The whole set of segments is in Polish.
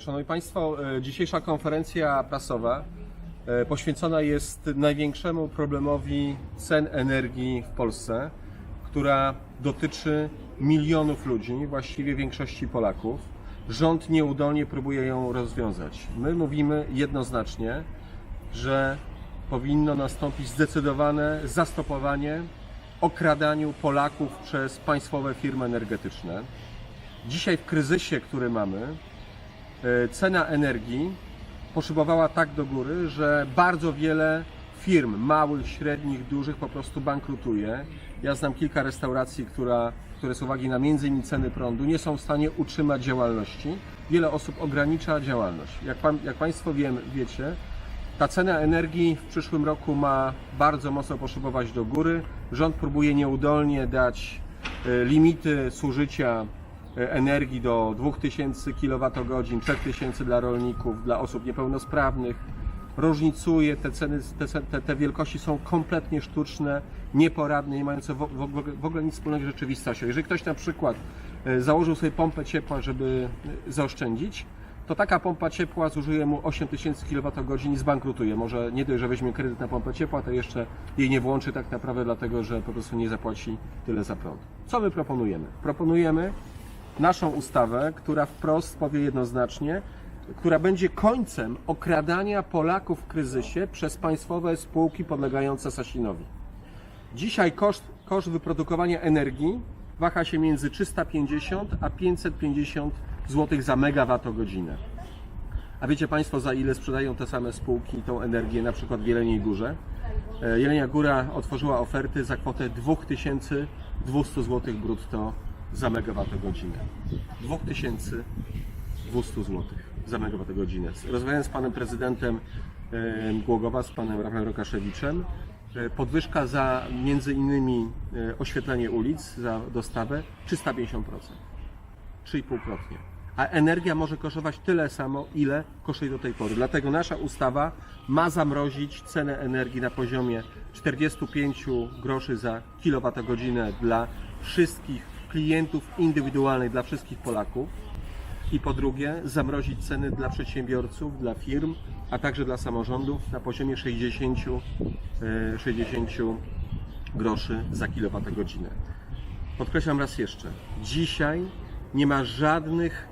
Szanowni Państwo, e, dzisiejsza konferencja prasowa e, poświęcona jest największemu problemowi cen energii w Polsce, która dotyczy milionów ludzi, właściwie większości Polaków. Rząd nieudolnie próbuje ją rozwiązać. My mówimy jednoznacznie, że powinno nastąpić zdecydowane zastopowanie okradaniu Polaków przez państwowe firmy energetyczne. Dzisiaj w kryzysie, który mamy, cena energii poszybowała tak do góry, że bardzo wiele firm, małych, średnich, dużych, po prostu bankrutuje. Ja znam kilka restauracji, która, które z uwagi na innymi ceny prądu nie są w stanie utrzymać działalności. Wiele osób ogranicza działalność. Jak, pan, jak Państwo wiem, wiecie, ta cena energii w przyszłym roku ma bardzo mocno poszybować do góry. Rząd próbuje nieudolnie dać e, limity zużycia e, energii do 2000 kWh, 3000 dla rolników, dla osób niepełnosprawnych. Różnicuje te ceny, te, te, te wielkości są kompletnie sztuczne, nieporadne, nie mające w, w, w ogóle nic wspólnego z rzeczywistością. Jeżeli ktoś na przykład e, założył sobie pompę ciepła, żeby e, zaoszczędzić, to taka pompa ciepła zużyje mu 8000 kWh i zbankrutuje. Może nie dość, że weźmie kredyt na pompę ciepła, to jeszcze jej nie włączy tak naprawdę dlatego, że po prostu nie zapłaci tyle za prąd. Co my proponujemy? Proponujemy naszą ustawę, która wprost powie jednoznacznie, która będzie końcem okradania Polaków w kryzysie przez państwowe spółki podlegające Sasinowi. Dzisiaj koszt, koszt wyprodukowania energii waha się między 350 a 550 zł za megawattogodzinę. A wiecie Państwo, za ile sprzedają te same spółki tą energię, na przykład w Jeleniej Górze? E, Jelenia Góra otworzyła oferty za kwotę 2200 zł brutto za megawattogodzinę. 2200 zł za megawattogodzinę. Rozmawiałem z panem prezydentem Głogowa, z panem Rafałem Rokaszewiczem. E, Podwyżka za między innymi e, oświetlenie ulic, za dostawę 350%. 3,5-krotnie. A energia może kosztować tyle samo, ile kosztuje do tej pory. Dlatego nasza ustawa ma zamrozić cenę energii na poziomie 45 groszy za kilowatogodzinę dla wszystkich klientów indywidualnych, dla wszystkich Polaków. I po drugie, zamrozić ceny dla przedsiębiorców, dla firm, a także dla samorządów na poziomie 60, e, 60 groszy za kilowatogodzinę. Podkreślam raz jeszcze, dzisiaj nie ma żadnych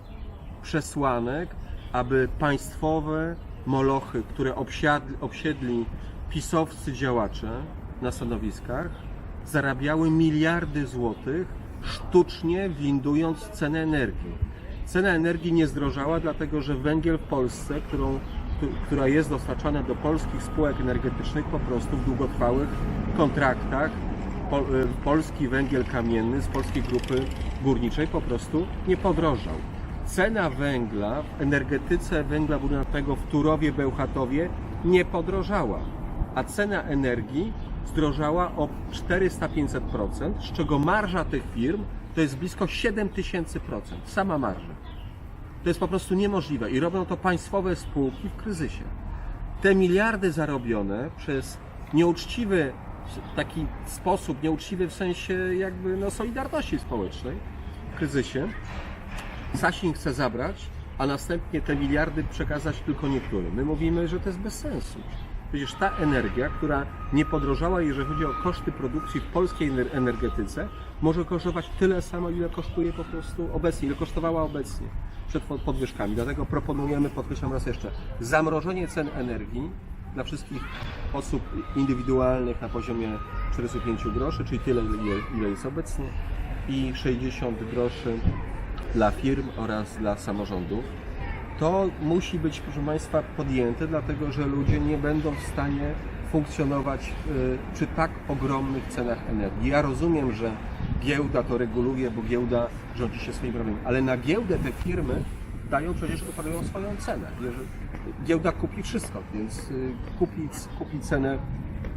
przesłanek, aby państwowe molochy, które obsiadli, obsiedli pisowscy działacze na stanowiskach, zarabiały miliardy złotych sztucznie windując cenę energii. Cena energii nie zdrożała, dlatego że węgiel w Polsce, którą, któ- która jest dostarczana do polskich spółek energetycznych po prostu w długotrwałych kontraktach, y, polski węgiel kamienny z polskiej grupy górniczej po prostu nie podrożał. Cena węgla w energetyce węgla brunatnego w Turowie, Bełchatowie nie podrożała, a cena energii zdrożała o 400-500%, z czego marża tych firm to jest blisko 7000%, sama marża. To jest po prostu niemożliwe i robią to państwowe spółki w kryzysie. Te miliardy zarobione przez nieuczciwy taki sposób, nieuczciwy w sensie jakby no, solidarności społecznej w kryzysie, Sasin chce zabrać, a następnie te miliardy przekazać tylko niektórym. My mówimy, że to jest bez sensu. Przecież ta energia, która nie podrożała, jeżeli chodzi o koszty produkcji w polskiej ener- energetyce, może kosztować tyle samo, ile kosztuje po prostu obecnie, ile kosztowała obecnie przed pod- podwyżkami. Dlatego proponujemy, podkreślam raz jeszcze, zamrożenie cen energii dla wszystkich osób indywidualnych na poziomie 45 groszy, czyli tyle, ile jest obecnie, i 60 groszy dla firm oraz dla samorządów. To musi być, proszę Państwa, podjęte, dlatego że ludzie nie będą w stanie funkcjonować y, przy tak ogromnych cenach energii. Ja rozumiem, że giełda to reguluje, bo giełda rządzi się swoim prawem, ale na giełdę te firmy dają przecież oferują swoją cenę. Giełda kupi wszystko, więc y, kupi, kupi cenę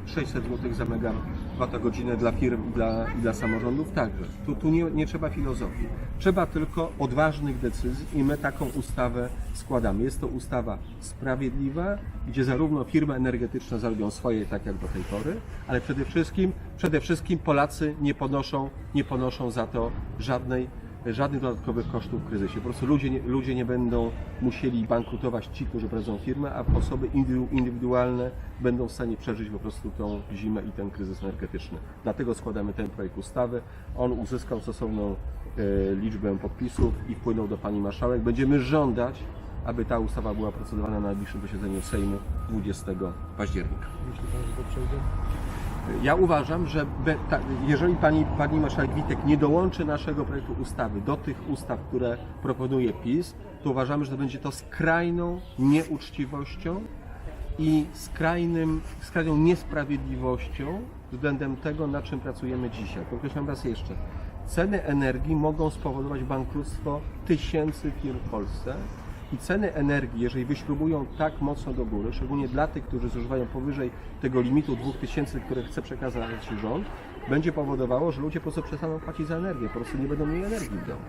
600 zł za megawattogodzinę dla firm i dla, i dla samorządów także. Tu, tu nie, nie trzeba filozofii. Trzeba tylko odważnych decyzji i my taką ustawę składamy. Jest to ustawa sprawiedliwa, gdzie zarówno firmy energetyczne zarobią swoje tak jak do tej pory, ale przede wszystkim, przede wszystkim Polacy nie ponoszą, nie ponoszą za to żadnej żadnych dodatkowych kosztów w kryzysie. Po prostu ludzie nie, ludzie nie będą musieli bankrutować ci, którzy prowadzą firmę, a osoby indywidu- indywidualne będą w stanie przeżyć po prostu tą zimę i ten kryzys energetyczny. Dlatego składamy ten projekt ustawy. On uzyskał stosowną e, liczbę podpisów i wpłynął do Pani Marszałek. Będziemy żądać, aby ta ustawa była procedowana na najbliższym posiedzeniu Sejmu 20 października. Że to przejdzie? Ja uważam, że be, ta, jeżeli pani, pani marszałek Witek nie dołączy naszego projektu ustawy do tych ustaw, które proponuje PiS, to uważamy, że to będzie to skrajną nieuczciwością i skrajnym, skrajną niesprawiedliwością względem tego, na czym pracujemy dzisiaj. Podkreślam raz jeszcze. Ceny energii mogą spowodować bankructwo tysięcy firm w Polsce i ceny energii, jeżeli wyśrubują tak mocno do góry, szczególnie dla tych, którzy zużywają powyżej tego limitu 2000, które chce przekazać rząd, będzie powodowało, że ludzie po prostu przestaną płacić za energię, po prostu nie będą mieli energii w domu.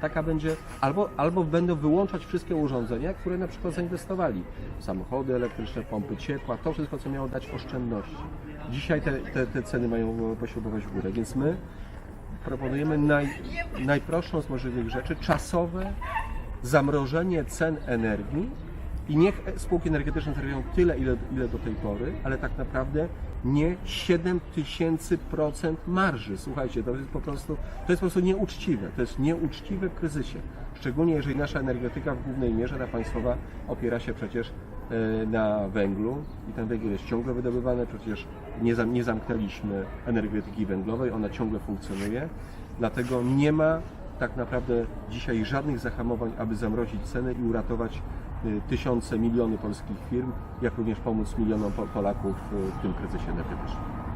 Taka będzie, albo, albo będą wyłączać wszystkie urządzenia, które na przykład zainwestowali samochody elektryczne, pompy ciepła, to wszystko, co miało dać oszczędności. Dzisiaj te, te, te ceny mają pośrubować w górę, więc my proponujemy naj, najprostszą z możliwych rzeczy, czasowe zamrożenie cen energii i niech spółki energetyczne zarabiają tyle, ile, ile do tej pory, ale tak naprawdę nie 7 tysięcy procent marży. Słuchajcie, to jest po prostu, to jest po prostu nieuczciwe. To jest nieuczciwe w kryzysie. Szczególnie jeżeli nasza energetyka w głównej mierze, ta państwowa, opiera się przecież e, na węglu i ten węgiel jest ciągle wydobywany, przecież nie, zam, nie zamknęliśmy energetyki węglowej, ona ciągle funkcjonuje, dlatego nie ma tak naprawdę dzisiaj żadnych zahamowań, aby zamrozić ceny i uratować y, tysiące, miliony polskich firm, jak również pomóc milionom Po- Polaków y, w tym kryzysie energetycznym.